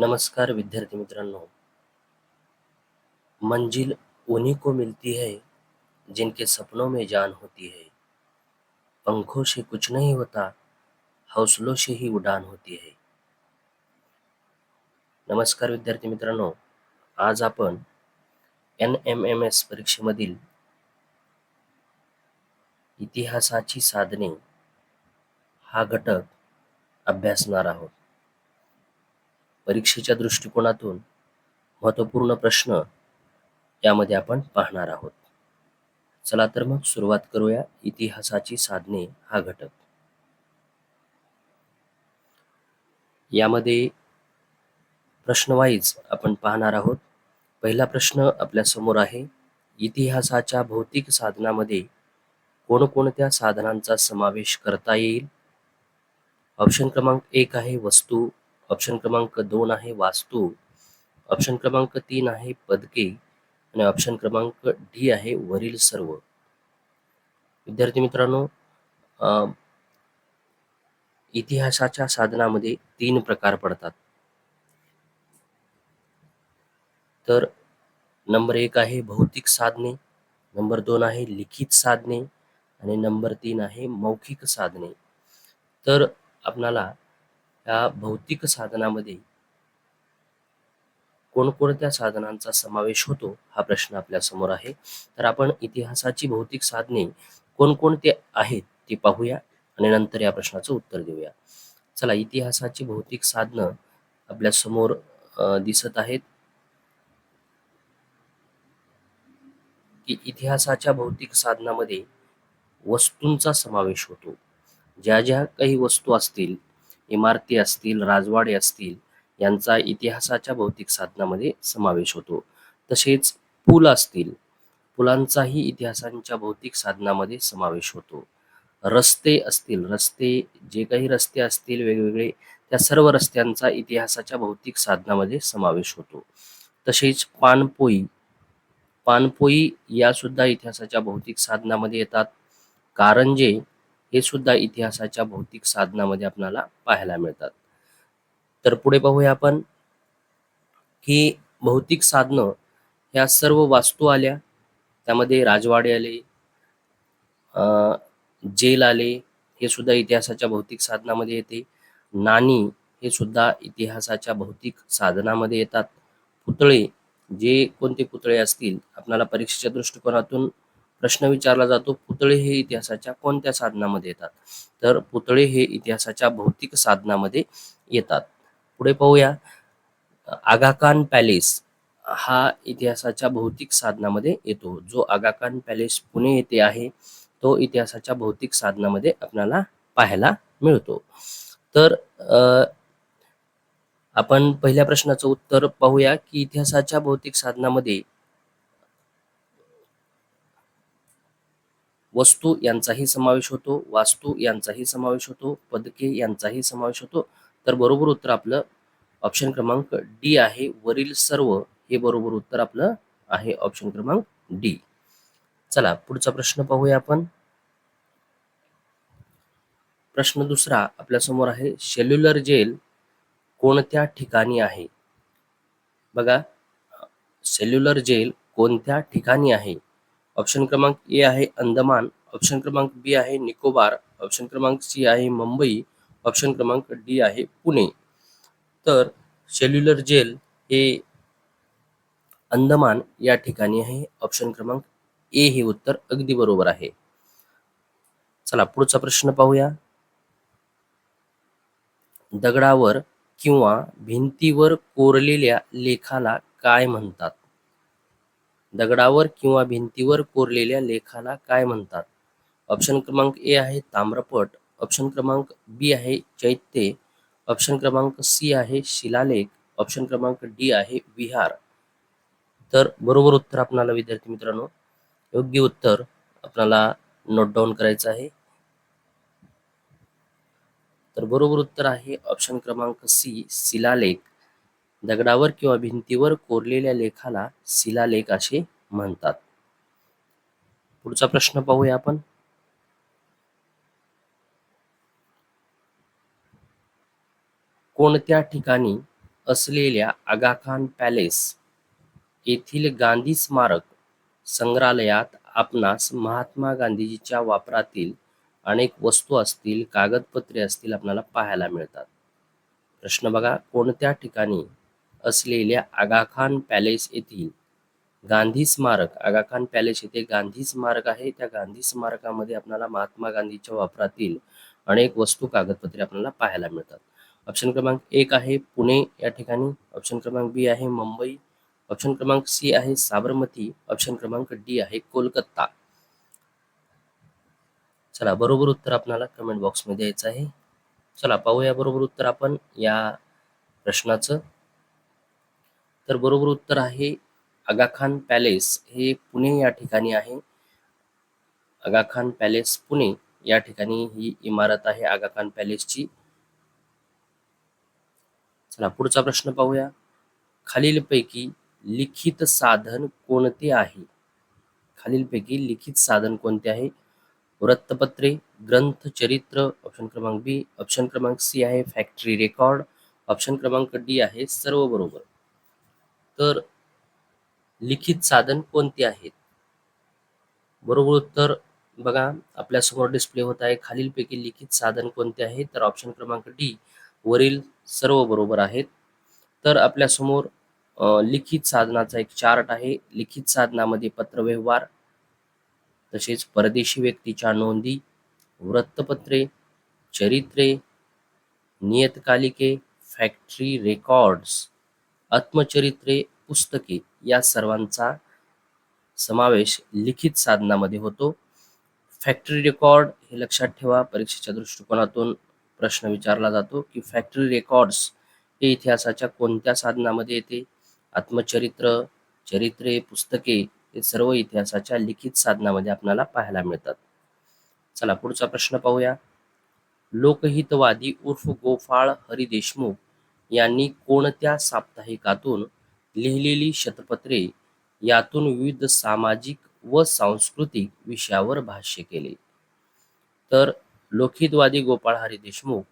नमस्कार विद्यार्थी मित्रांनो. मंजिल उन्हीं को मिलती है जिनके सपनों में जान होती है. पंखों से कुछ नहीं होता, हौसलों से ही उडान होती है. नमस्कार विद्यार्थी मित्रांनो. आज आपण एन एम एम एस परीक्षे परीक्षेमधील इतिहासाची साधने हा घटक अभ्यासणार आहोत. परीक्षेच्या दृष्टिकोनातून महत्त्वपूर्ण प्रश्न यामध्ये आपण पाहणार आहोत. चला तर मग सुरुवात करूया. इतिहासाची साधने हा घटक. यामध्ये प्रश्नवाईज आपण पाहणार आहोत. पहिला प्रश्न आपल्यासमोर आहे. इतिहासाच्या भौतिक साधनामध्ये कोणकोणत्या साधनांचा समावेश करता येईल? ऑप्शन क्रमांक एक आहे वस्तू ऑप्शन क्रमांक दोन आहे वास्तू ऑप्शन क्रमांक तीन आहे पदके आणि ऑप्शन क्रमांक डी आहे वरील सर्व. विद्यार्थी मित्रांनो इतिहासाच्या साधनामध्ये तीन प्रकार पडतात. तर नंबर एक आहे भौतिक साधने नंबर दोन आहे लिखित साधने आणि नंबर तीन आहे मौखिक साधने. तर आपणाला या भौतिक साधनामध्ये कोणकोणत्या साधनांचा समावेश होतो हा प्रश्न आपल्यासमोर आहे. तर आपण इतिहासाची भौतिक साधने कोणकोणते आहेत ती पाहूया आणि नंतर या प्रश्नाचं उत्तर देऊया. चला इतिहासाची भौतिक साधनं आपल्यासमोर दिसत आहेत. की इतिहासाच्या भौतिक साधनामध्ये वस्तूंचा समावेश होतो. ज्या ज्या काही वस्तू असतील इमारती असतील राजवाडे असतील यांचा इतिहासाच्या भौतिक साधनामध्ये समावेश होतो. तसेच पूल असतील पुलांचाही इतिहासांच्या भौतिक साधनामध्ये समावेश होतो. रस्ते असतील रस्ते जे काही रस्ते असतील वेगवेगळे त्या सर्व रस्त्यांचा इतिहासाच्या भौतिक साधनामध्ये समावेश होतो. तसेच पानपोई पानपोई या सुद्धा इतिहासाच्या भौतिक साधनामध्ये येतात. कारंजे हे सुद्धा इतिहासाच्या भौतिक साधनामध्ये आपल्याला पाहायला मिळतात. तर पुढे पाहूया आपण की भौतिक साधनं ह्या सर्व वास्तू आल्या त्यामध्ये राजवाडे आले जेल आले हे सुद्धा इतिहासाच्या भौतिक साधनामध्ये येते. नाणी हे सुद्धा इतिहासाच्या भौतिक साधनामध्ये येतात. पुतळे जे कोणते पुतळे असतील आपल्याला परीक्षेच्या दृष्टिकोनातून प्रश्न विचारला जातो पुतळे हे इतिहासाच्या कोणत्या साधनामध्ये येतात? तर पुतळे हे इतिहासाच्या भौतिक साधनामध्ये येतात. पुढे पाहूया. आगाखान पॅलेस हा इतिहासाच्या भौतिक साधनामध्ये येतो. जो आगाखान पॅलेस पुणे येथे आहे तो इतिहासाच्या भौतिक साधनामध्ये आपल्याला पाहायला मिळतो. तर आपण पहिल्या प्रश्नाचं उत्तर पाहूया की इतिहासाच्या भौतिक साधनामध्ये वस्तू यांचाही समावेश होतो वास्तू यांचाही समावेश होतो पदके यांचाही समावेश होतो. तर बरोबर उत्तर आपलं ऑप्शन क्रमांक डी आहे. वरील सर्व हे बरोबर उत्तर आपलं आहे ऑप्शन क्रमांक डी चला पुढचा प्रश्न पाहूया आपण. प्रश्न दुसरा आपल्यासमोर आहे. सेल्युलर जेल कोणत्या ठिकाणी आहे? बघा सेल्युलर जेल कोणत्या ठिकाणी आहे? ऑप्शन क्रमांक ए आहे अंदमान ऑप्शन क्रमांक बी आहे निकोबार ऑप्शन क्रमांक सी आहे मुंबई ऑप्शन क्रमांक डी आहे पुणे. तर सेल्युलर जेल हे अंदमान या ठिकाणी आहे. ऑप्शन क्रमांक ए हे उत्तर अगदी बरोबर आहे. चला पुढचा प्रश्न पाहूया. दगडावर किंवा भिंतीवर कोरलेल्या लेखाला काय म्हणतात? दगडावर किंवा भिंतीवर कोरलेल्या लेखाला काय म्हणतात? ऑप्शन क्रमांक ए आहे ताम्रपट. ऑप्शन क्रमांक बी आहे चैत्य. ऑप्शन क्रमांक सी आहे शिलालेख. ऑप्शन क्रमांक डी आहे विहार. तर बरोबर उत्तर आपणाला विद्यार्थी मित्रांनो योग्य उत्तर आपणाला नोट डाऊन करायचं आहे. तर बरोबर उत्तर आहे ऑप्शन क्रमांक सी शिलालेख. दगडावर किंवा भिंतीवर कोरलेल्या लेखाला शिलालेख असे म्हणतात. पुढचा प्रश्न पाहूया आपण. कोणत्या ठिकाणी असलेल्या आगाखान पॅलेस येथील गांधी स्मारक संग्रहालयात आपणास महात्मा गांधीजीच्या वापरातील अनेक वस्तू असतील कागदपत्रे असतील आपल्याला पाहायला मिळतात? प्रश्न बघा कोणत्या ठिकाणी असलेल्या आगाखान पॅलेस येथील गांधी स्मारक. आगाखान पॅलेस येथे गांधी स्मारक आहे. त्या गांधी स्मारकामध्ये आपल्याला महात्मा गांधीच्या वापरातील अनेक वस्तू कागदपत्रे आपल्याला पाहायला मिळतात. ऑप्शन क्रमांक एक आहे पुणे या ठिकाणी. ऑप्शन क्रमांक बी आहे मुंबई. ऑप्शन क्रमांक सी आहे साबरमती. ऑप्शन क्रमांक डी आहे कोलकाता. चला बरोबर उत्तर आपल्याला कमेंट बॉक्समध्ये द्यायचं आहे. चला पाहूया बरोबर उत्तर आपण या प्रश्नाचं. तर बरोबर उत्तर आहे आगाखान पॅलेस हे पुणे या ठिकाणी आहे. आगाखान पॅलेस पुणे या ठिकाणी ही इमारत आहे आगाखान पॅलेसची. चला पुढचा प्रश्न पाहूया. खालीलपैकी लिखित साधन कोणते आहे? खालीलपैकी लिखित साधन कोणते आहे? वृत्तपत्रे ग्रंथ चरित्र ऑप्शन क्रमांक बी ऑप्शन क्रमांक सी आहे फॅक्टरी रेकॉर्ड ऑप्शन क्रमांक डी आहे सर्व बरोबर तर लिखित साधन कोणते आहेत? बरोबर उत्तर बघा. आपल्यासमोर डिस्प्ले होत आहे. खालीलपैकी लिखित साधन कोणते आहे? तर ऑप्शन क्रमांक डी वरील सर्व बरोबर आहेत. तर आपल्यासमोर लिखित साधनाचा एक चार्ट आहे. लिखित साधनामध्ये पत्रव्यवहार तसेच परदेशी व्यक्तीच्या नोंदी वृत्तपत्रे चरित्रे नियतकालिके फॅक्टरी रेकॉर्ड्स आत्मचरित्रे पुस्तके या सर्वांचा समावेश लिखित साधनामध्ये होतो. फॅक्टरी रेकॉर्ड हे लक्षात ठेवा. परीक्षेच्या दृष्टिकोनातून प्रश्न विचारला जातो की फॅक्टरी रेकॉर्ड्स हे इतिहासाच्या कोणत्या साधनामध्ये येते? आत्मचरित्र चरित्रे पुस्तके हे सर्व इतिहासाच्या लिखित साधनामध्ये आपल्याला पाहायला मिळतात. चला पुढचा प्रश्न पाहूया. लोकहितवादी उर्फ गोपाळ हरी देशमुख यांनी कोणत्या साप्ताहिकातून लिहिलेली शतपत्रे यातून विविध सामाजिक व सांस्कृतिक विषयावर भाष्य केले? तर लोकहितवादी गोपाळ हरी देशमुख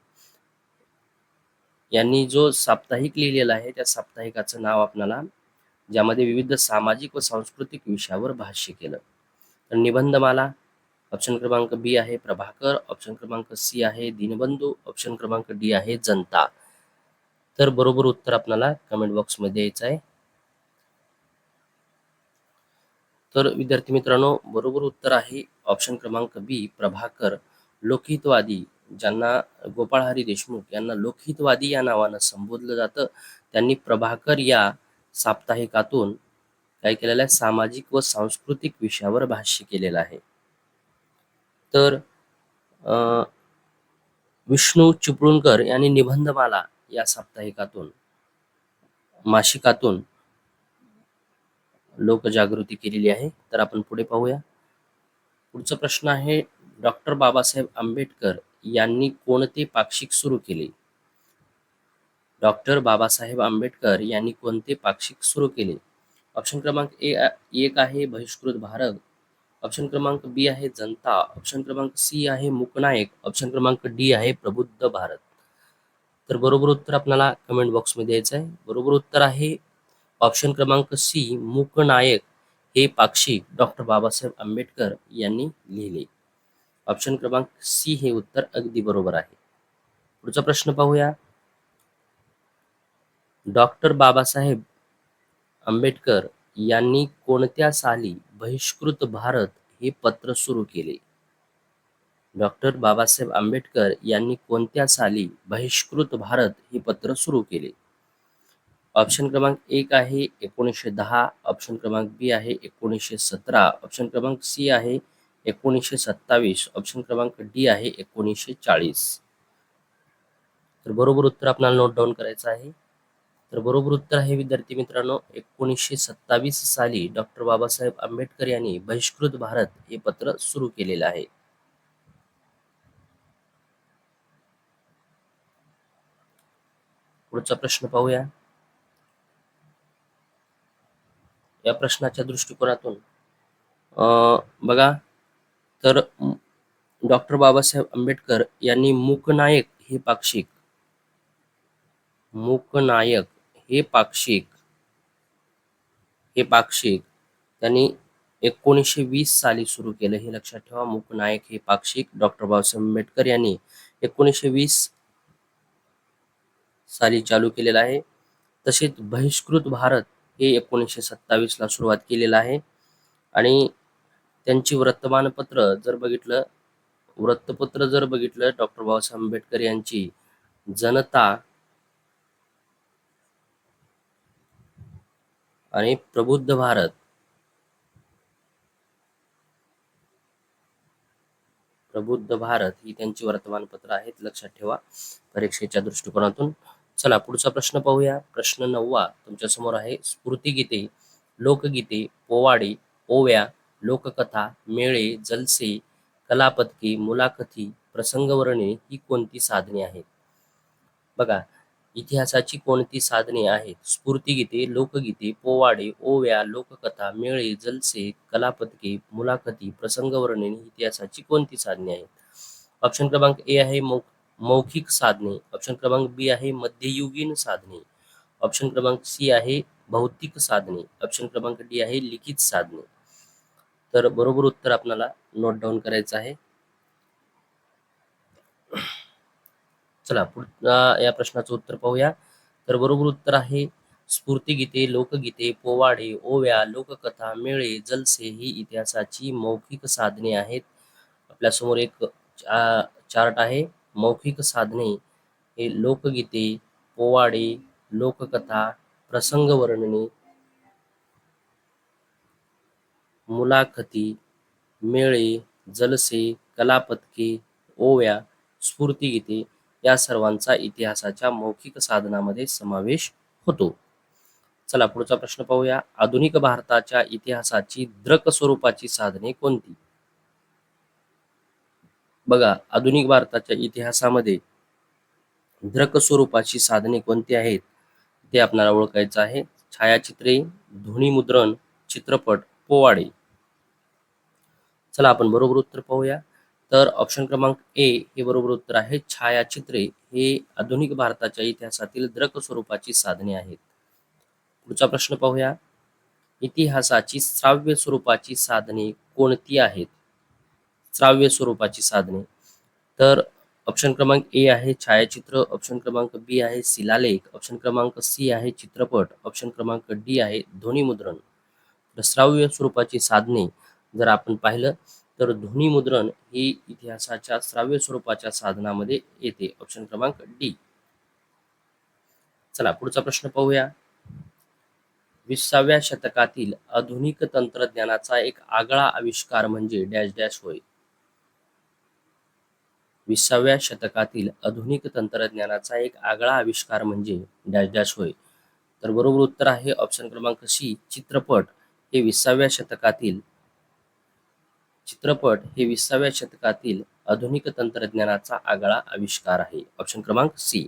यांनी जो साप्ताहिक लिहिलेला आहे त्या साप्ताहिकाचं नाव आपल्याला ज्यामध्ये विविध सामाजिक व सांस्कृतिक विषयावर भाष्य केलं. तर निबंधमाला ऑप्शन क्रमांक बी आहे प्रभाकर ऑप्शन क्रमांक सी आहे दीनबंधू ऑप्शन क्रमांक डी आहे जनता. तर बरोबर उत्तर आपल्याला कमेंट बॉक्समध्ये द्यायचं आहे. तर विद्यार्थी मित्रांनो बरोबर उत्तर आहे ऑप्शन क्रमांक बी प्रभाकर लोकहितवादी ज्यांना गोपाळ हरी देशमुख यांना लोकहितवादी या नावानं संबोधलं जातं. त्यांनी प्रभाकर या साप्ताहिकातून काय केलेलं आहे? सामाजिक व सांस्कृतिक विषयावर भाष्य केलेलं आहे. तर अं, विष्णू चिपळूणकर यांनी निबंधमाला या साप्ताहिकातून मासिकातून लोकजागृती केलेली आहे. तर आपण पुढे पाहूया. पुढचा प्रश्न आहे डॉक्टर बाबासाहेब आंबेडकर यांनी कोणते पाक्षिक सुरू केले? डॉक्टर बाबासाहेब आंबेडकर यांनी कोणते पाक्षिक सुरू केले? ऑप्शन क्रमांक ए एक आहे बहिष्कृत भारत. ऑप्शन क्रमांक बी आहे जनता. ऑप्शन क्रमांक सी आहे मुकनायक. ऑप्शन क्रमांक डी आहे प्रबुद्ध भारत. तर बरोबर उत्तर आपल्याला कमेंट बॉक्समध्ये द्यायचं आहे. बरोबर उत्तर आहे ऑप्शन क्रमांक सी मूकनायक. हे पाक्षिक डॉक्टर बाबासाहेब आंबेडकर यांनी लिहिले. ऑप्शन क्रमांक सी हे उत्तर अगदी बरोबर आहे. पुढचा प्रश्न पाहूया. डॉक्टर बाबासाहेब आंबेडकर यांनी कोणत्या साली बहिष्कृत भारत हे पत्र सुरू केले? डॉक्टर बाबासाहेब आंबेडकर यांनी कोणत्या साली बहिष्कृत भारत हे पत्र सुरू केले? ऑप्शन क्रमांक एक आहे एकोणीसशे दहा ऑप्शन क्रमांक बी आहे एकोणीसशे सतरा ऑप्शन क्रमांक सी आहे एकोणीसशे सत्तावीस ऑप्शन क्रमांक डी आहे एकोणीसशे चाळीस. तर बरोबर उत्तर आपल्याला नोट डाऊन करायचं आहे. तर बरोबर उत्तर आहे विद्यार्थी मित्रांनो एकोणीसशे सत्तावीस साली डॉक्टर बाबासाहेब आंबेडकर यांनी बहिष्कृत भारत हे पत्र सुरू केलेलं आहे. पुढचा प्रश्न पाहूया. या प्रश्नाच्या दृष्टिकोनातून बघा तर डॉक्टर बाबासाहेब आंबेडकर यांनी मूकनायक हे पाक्षिक मूकनायक हे पाक्षिक हे पाक्षिक त्यांनी एकोणीसशे वीस साली सुरू केलं. हे लक्षात ठेवा मूकनायक हे पाक्षिक डॉक्टर बाबासाहेब आंबेडकर यांनी एकोणीसशे वीस साली चालू केलेला आहे. तसेच बहिष्कृत भारत हे एकोणीसशे सत्तावीस ला सुरुवात केलेलं आहे. आणि त्यांची वर्तमानपत्र जर बघितलं वृत्तपत्र जर बघितलं डॉक्टर बाबासाहेब आंबेडकर यांची जनता आणि प्रबुद्ध भारत प्रबुद्ध भारत ही त्यांची वर्तमानपत्र आहेत लक्षात ठेवा परीक्षेच्या दृष्टिकोनातून. चला पुढचा प्रश्न पाहूया. प्रश्न नववा तुमच्यासमोर आहे. स्फूर्तिगीते लोकगीते पोवाडे ओव्या लोककथा मेळे जलसे कलापदके मुलाखती प्रसंगवर्णे ही कोणती साधने आहेत? बघा इतिहासाची कोणती साधने आहेत? स्फूर्तिगीते लोकगीते पोवाडे ओव्या लोककथा मेळे जलसे कलापदके मुलाखती प्रसंगवर्णे ही इतिहासाची कोणती साधने आहेत? ऑप्शन क्रमांक ए आहे मौ मौखिक साधने. ऑप्शन क्रमांक बी आहे मध्ययुगीन साधने. ऑप्शन क्रमांक सी आहे भौतिक साधने. ऑप्शन क्रमांक डी आहे लिखित साधने. तर बरोबर उत्तर आपल्याला नोट डाऊन करायचं आहे. चला पुढच्या या प्रश्नाचं उत्तर पाहूया. तर बरोबर उत्तर आहे स्फूर्तिगीते लोकगीते पोवाडे ओव्या लोककथा मेळे जलसे ही इतिहासाची मौखिक साधने आहेत. आपल्यासमोर एक चार्ट आहे. मौखिक साधने हे लोकगीते पोवाडे लोककथा प्रसंग वर्णने मुलाखती मेळे जलसे कलापथके ओव्या स्फूर्तिगीते या सर्वांचा इतिहासाच्या मौखिक साधनामध्ये समावेश होतो. चला पुढचा प्रश्न पाहूया. आधुनिक भारताच्या इतिहासाची द्रक स्वरूपाची साधने कोणती? बघा आधुनिक भारताच्या इतिहासामध्ये द्रक स्वरूपाची साधने कोणती आहेत? ते आपल्याला ओळखायचं आहे. छायाचित्रे ध्वनिमुद्रण चित्रपट पोवाडे. चला आपण बरोबर उत्तर पाहूया. तर ऑप्शन क्रमांक ए हे बरोबर उत्तर आहे. छायाचित्रे हे आधुनिक भारताच्या इतिहासातील द्रक स्वरूपाची साधने आहेत. पुढचा प्रश्न पाहूया. इतिहासाची श्राव्य स्वरूपाची साधने कोणती आहेत? श्राव्य स्वरूपाची साधने. तर ऑप्शन क्रमांक ए आहे छायाचित्र ऑप्शन क्रमांक बी आहे शिलालेख ऑप्शन क्रमांक सी आहे चित्रपट ऑप्शन क्रमांक डी आहे ध्वनिमुद्रण तर श्राव्य स्वरूपाची साधने जर आपण पाहिलं तर ध्वनिमुद्रण ही इतिहासाच्या श्राव्य स्वरूपाच्या साधनामध्ये येते ऑप्शन क्रमांक डी चला पुढचा प्रश्न पाहूया. विसाव्या शतकातील आधुनिक तंत्रज्ञानाचा एक आगळा आविष्कार म्हणजे डॅश डॅश होय. विसाव्या शतकातील आधुनिक तंत्रज्ञानाचा एक आगळा आविष्कार म्हणजे डॅश डॅश होय. तर बरोबर उत्तर आहे ऑप्शन क्रमांक सी चित्रपट हे विसाव्या शतकातील चित्रपट हे विसाव्या शतकातील आधुनिक तंत्रज्ञानाचा आगळा आविष्कार आहे. ऑप्शन क्रमांक सी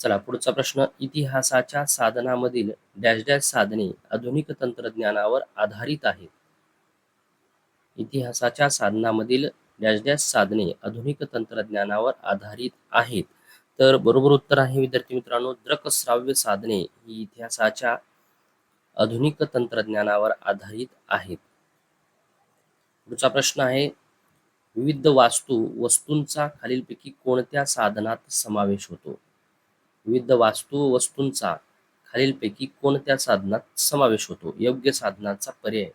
चला पुढचा प्रश्न. इतिहासाच्या साधनामधील डॅश डॅश साधने आधुनिक तंत्रज्ञानावर आधारित आहेत. इतिहासाच्या साधनामधील डॅश डॅश साधने आधुनिक तंत्रज्ञानावर आधारित आहेत. तर बरोबर उत्तर आहे विद्यार्थी मित्रांनो दृकश्राव्य साधने ही इतिहासाच्या आधुनिक तंत्रज्ञानावर आधारित आहेत. पुढचा प्रश्न आहे विविध वास्तू वस्तूंचा खालीलपैकी कोणत्या साधनात समावेश होतो? विविध वास्तू वस्तूंचा खालीलपैकी कोणत्या साधनात समावेश होतो? योग्य साधनाचा पर्याय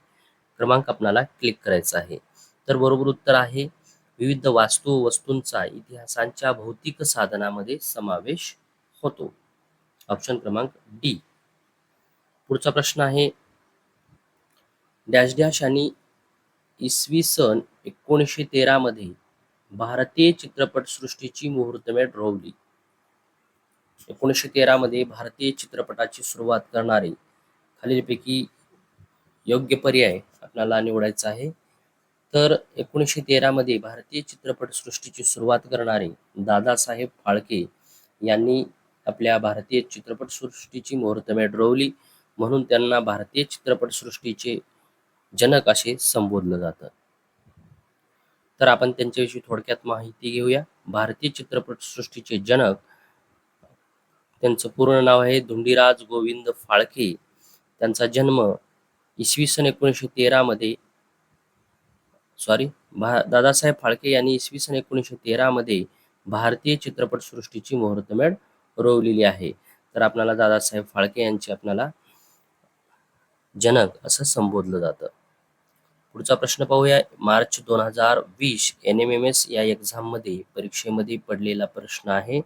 क्रमांक आपणाला क्लिक करायचा आहे. तर बरोबर उत्तर आहे. विविध वास्तू वस्तूंचा इतिहासांच्या भौतिक साधनामध्ये समावेश होतो. ऑप्शन क्रमांक डी पुढचा प्रश्न आहे. डॅश डॅश आणि इसवी सन एकोणीसशे तेरा मध्ये भारतीय चित्रपटसृष्टीची मुहूर्तमेढ रोवली. एकोणीसशे तेरा मध्ये भारतीय चित्रपटाची सुरुवात करणारे खालीलपैकी योग्य पर्याय आपल्याला निवडायचा आहे. तर एकोणीसशे तेरामध्ये भारतीय चित्रपटसृष्टीची सुरुवात करणारे दादासाहेब फाळके यांनी आपल्या भारतीय चित्रपटसृष्टीची मुहूर्तमेढ रोवली. म्हणून त्यांना भारतीय चित्रपटसृष्टीचे जनक असे संबोधलं जातं. तर आपण त्यांच्याविषयी थोडक्यात माहिती घेऊया. भारतीय चित्रपटसृष्टीचे जनक त्यांचं पूर्ण नाव आहे धुंडीराज गोविंद फाळके. त्यांचा जन्म इसवी सन एकोणीसशे तेरामध्ये सॉरी भा दादासाहेब फाळके यांनी इसवी सन एकोणीसशे तेरामध्ये भारतीय चित्रपटसृष्टीची मुहूर्तमेढ रोवलेली आहे. तर आपल्याला दादासाहेब फाळके यांचे आपल्याला जनक असं संबोधलं जातं. पुढचा प्रश्न पाहूया. मार्च दोन हजार वीस एन एम एम एस या एक्झाममध्ये परीक्षेमध्ये पडलेला प्रश्न आहे.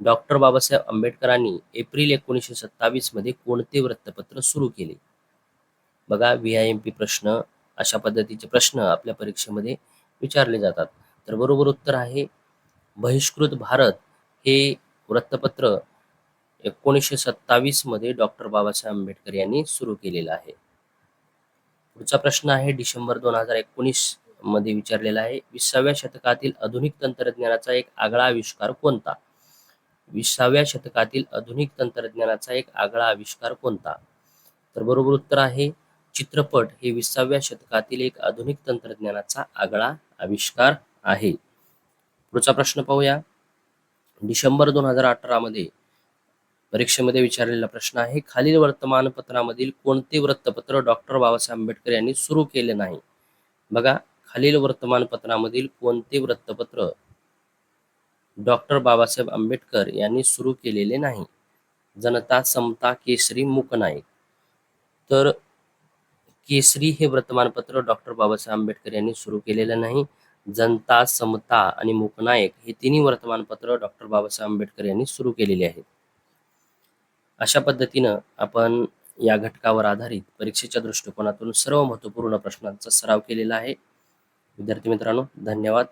डॉक्टर बाबासाहेब आंबेडकरांनी एप्रिल एकोणीसशे सत्तावीसमध्ये कोणते वृत्तपत्र सुरू केले? बघा व्ही आय एम पी प्रश्न. अशा पद्धतीचे प्रश्न आपल्या परीक्षेमध्ये विचारले जातात. तर बरोबर उत्तर आहे बहिष्कृत भारत हे वृत्तपत्र एकोणीसशे सत्तावीसमध्ये डॉक्टर बाबासाहेब आंबेडकर यांनी सुरू केलेलं आहे. पुढचा प्रश्न आहे डिसेंबर दोन हजार एकोणीसमध्ये विचारलेला आहे विसाव्या शतकातील आधुनिक तंत्रज्ञानाचा एक आगळा आविष्कार कोणता? विसाव्या शतकातील आधुनिक तंत्रज्ञानाचा एक आगळा आविष्कार कोणता? तर बरोबर उत्तर आहे चित्रपट हे विसाव्या शतकातील एक आधुनिक तंत्रज्ञानाचा आगळा आविष्कार आहे. पुढचा प्रश्न पाहूया. डिसेंबर दोन हजार अठरा मध्ये परीक्षेमध्ये विचारलेला प्रश्न आहे खालील वर्तमानपत्रामधील कोणते वृत्तपत्र डॉक्टर बाबासाहेब आंबेडकर यांनी सुरू केले नाही? बघा खालील वर्तमानपत्रामधील कोणते वृत्तपत्र डॉक्टर बाबासाहेब आंबेडकर यांनी सुरू केलेले नाही? जनता समता केसरी मूकनायक तर केसरी हे वर्तमानपत्र डॉक्टर बाबासाहेब आंबेडकर यांनी सुरू केलेलं नाही. जनता समता आणि मूकनायक हे तिन्ही वर्तमानपत्र डॉक्टर बाबासाहेब आंबेडकर यांनी सुरू केलेले आहेत. अशा पद्धतीनं आपण या घटकावर आधारित परीक्षेच्या दृष्टिकोनातून सर्व महत्त्वपूर्ण प्रश्नांचा सराव केलेला आहे. विद्यार्थी मित्रांनो धन्यवाद.